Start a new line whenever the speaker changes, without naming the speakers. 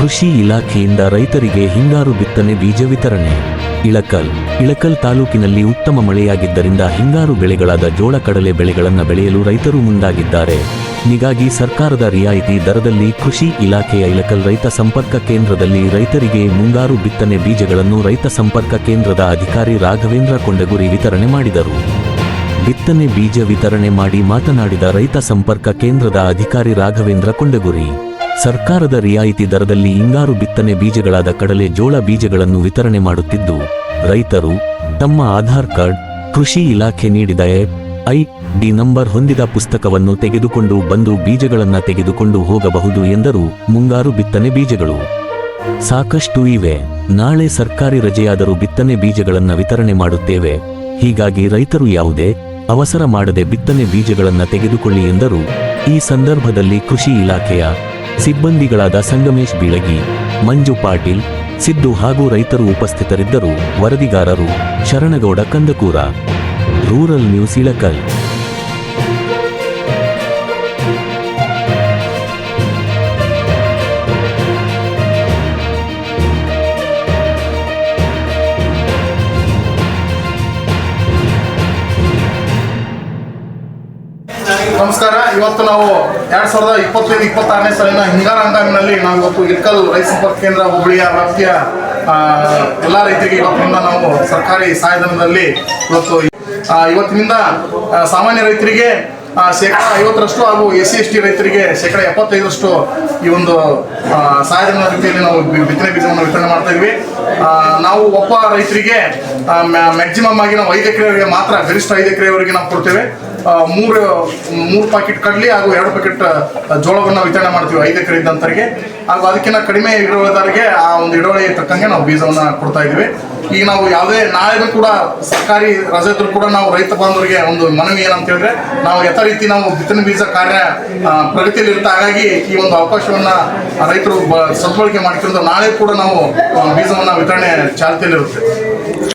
ಕೃಷಿ ಇಲಾಖೆಯಿಂದ ರೈತರಿಗೆ ಹಿಂಗಾರು ಬಿತ್ತನೆ ಬೀಜ ವಿತರಣೆ. ಇಳಕಲ್. ಇಳಕಲ್ ತಾಲೂಕಿನಲ್ಲಿ ಉತ್ತಮ ಮಳೆಯಾಗಿದ್ದರಿಂದ ಹಿಂಗಾರು ಬೆಳೆಗಳಾದ ಜೋಳ ಕಡಲೆ ಬೆಳೆಗಳನ್ನು ಬೆಳೆಯಲು ರೈತರು ಮುಂದಾಗಿದ್ದಾರೆ. ಹೀಗಾಗಿ ಸರ್ಕಾರದ ರಿಯಾಯಿತಿ ದರದಲ್ಲಿ ಕೃಷಿ ಇಲಾಖೆಯ ಇಳಕಲ್ ರೈತ ಸಂಪರ್ಕ ಕೇಂದ್ರದಲ್ಲಿ ರೈತರಿಗೆ ಮುಂಗಾರು ಬಿತ್ತನೆ ಬೀಜಗಳನ್ನು ರೈತ ಸಂಪರ್ಕ ಕೇಂದ್ರದ ಅಧಿಕಾರಿ ರಾಘವೇಂದ್ರ ಕೊಂಡಗುರಿ ವಿತರಣೆ ಮಾಡಿದರು. ಬಿತ್ತನೆ ಬೀಜ ವಿತರಣೆ ಮಾಡಿ ಮಾತನಾಡಿದ ರೈತ ಸಂಪರ್ಕ ಕೇಂದ್ರದ ಅಧಿಕಾರಿ ರಾಘವೇಂದ್ರ ಕೊಂಡಗುರಿ. ಸರ್ಕಾರದ ರಿಯಾಯಿತಿ ದರದಲ್ಲಿ ಹಿಂಗಾರು ಬಿತ್ತನೆ ಬೀಜಗಳಾದ ಕಡಲೆ ಜೋಳ ಬೀಜಗಳನ್ನು ವಿತರಣೆ ಮಾಡುತ್ತಿದ್ದು, ರೈತರು ತಮ್ಮ ಆಧಾರ್ ಕಾರ್ಡ್, ಕೃಷಿ ಇಲಾಖೆ ನೀಡಿದ ಐ ಡಿ ನಂಬರ್ ಹೊಂದಿದ ಪುಸ್ತಕವನ್ನು ತೆಗೆದುಕೊಂಡು ಬಂದು ಬೀಜಗಳನ್ನು ತೆಗೆದುಕೊಂಡು ಹೋಗಬಹುದು ಎಂದರು ಮುಂಗಾರು ಬಿತ್ತನೆ ಬೀಜಗಳು. ಸಾಕಷ್ಟು ಇವೆ. ನಾಳೆ ಸರ್ಕಾರಿ ರಜೆಯಾದರೂ ಬಿತ್ತನೆ ಬೀಜಗಳನ್ನು ವಿತರಣೆ ಮಾಡುತ್ತೇವೆ. ಹೀಗಾಗಿ ರೈತರು ಯಾವುದೇ ಅವಸರ ಮಾಡದೆ ಬಿತ್ತನೆ ಬೀಜಗಳನ್ನು ತೆಗೆದುಕೊಳ್ಳಿ ಎಂದರು. ಈ ಸಂದರ್ಭದಲ್ಲಿ ಕೃಷಿ ಇಲಾಖೆಯ ಸಿಬ್ಬಂದಿಗಳಾದ ಸಂಗಮೇಶ್ ಬೀಳಗಿ, ಮಂಜು ಪಾಟೀಲ್, ಸಿದ್ದು ಹಾಗೂ ರೈತರು ಉಪಸ್ಥಿತರಿದ್ದರು. ವರದಿಗಾರರು Sharanagouda Kandakura. Rural news Ilkal.
ನಮಸ್ಕಾರ. ಇವತ್ತು ನಾವು ಎರಡ್ ಸಾವಿರದ ಇಪ್ಪತ್ತೈದು, ಇಪ್ಪತ್ತಾರನೇ ಸಾಲಿನ ಹಿಂಗಾರ ಹಂಗಾಮಿನಲ್ಲಿ ನಾವು ಇವತ್ತು ಇಟ್ಕಲ್ ರೈತ ಸಂಪರ್ಕ ಕೇಂದ್ರ ಹುಬ್ಬಳ್ಳಿಯ ವ್ಯಾಪ್ತಿಯ ಎಲ್ಲ ರೈತರಿಗೆ ಇವತ್ತಿನಿಂದ ನಾವು ಸರ್ಕಾರಿ ಸಹಾಯಧನದಲ್ಲಿ ಇವತ್ತು ಇವತ್ತಿನಿಂದ ಸಾಮಾನ್ಯ ರೈತರಿಗೆ ಶೇಕಡ ಐವತ್ತರಷ್ಟು ಹಾಗೂ ಎಸ್ ಸಿ ಎಸ್ ಟಿ ರೈತರಿಗೆ ಶೇಕಡ ಎಪ್ಪತ್ತೈದರಷ್ಟು ಈ ಒಂದು ಸಹಾಯಧನ ರೀತಿಯಲ್ಲಿ ನಾವು ಬಿತ್ತನೆ ಬೀಜವನ್ನು ವಿತರಣೆ ಮಾಡ್ತಾ ಇದ್ವಿ. ನಾವು ಒಬ್ಬ ರೈತರಿಗೆ ಮ್ಯಾಕ್ಸಿಮಮ್ ಆಗಿ ನಾವು ಐದು ಎಕರೆವರೆಗೆ ಮಾತ್ರ, ಗರಿಷ್ಠ ಐದು ಎಕರೆವರೆಗೆ ನಾವು ಕೊಡ್ತೇವೆ. ಮೂರು ಮೂರು ಪ್ಯಾಕೆಟ್ ಕಡ್ಲಿ ಹಾಗೂ ಎರಡು ಪ್ಯಾಕೆಟ್ ಜೋಳವನ್ನು ವಿತರಣೆ ಮಾಡ್ತೀವಿ ಐದು ಎಕರೆ ಇದ್ದಂತರಿಗೆ ಹಾಗೂ ಅದಕ್ಕಿಂತ ಕಡಿಮೆ ಇಳುವರಿದಾರರಿಗೆ ಆ ಒಂದು ಇಡೋಳಿ ತಕ್ಕಂಗೆ ನಾವು ಬೀಜವನ್ನು ಕೊಡ್ತಾ ಇದ್ವಿ ಈಗ ನಾವು ಯಾವುದೇ ನಾಳೆನೂ ಕೂಡ ಸರ್ಕಾರಿ ರಜೆ ಕೂಡ ನಾವು ರೈತ ಬಾಂಧವರಿಗೆ ಒಂದು ಮನವಿ ಏನಂತ ಹೇಳಿದ್ರೆ ನಾವು ಯಥ ರೀತಿ ನಾವು ಬಿತ್ತನೆ ಬೀಜ ಕಾರ್ಯ ಪ್ರಗತಿಯಲ್ಲಿ ಇರುತ್ತೆ ಹಾಗಾಗಿ ಈ ಒಂದು ಅವಕಾಶವನ್ನ ರೈತರು ಸದ್ಬಳಕೆ ಮಾಡಿಕೊಂಡು ನಾಳೆ ಕೂಡ ನಾವು ಬೀಜವನ್ನ ವಿತರಣೆ ಚಾಲ್ತಿಯಲ್ಲಿರುತ್ತೆ.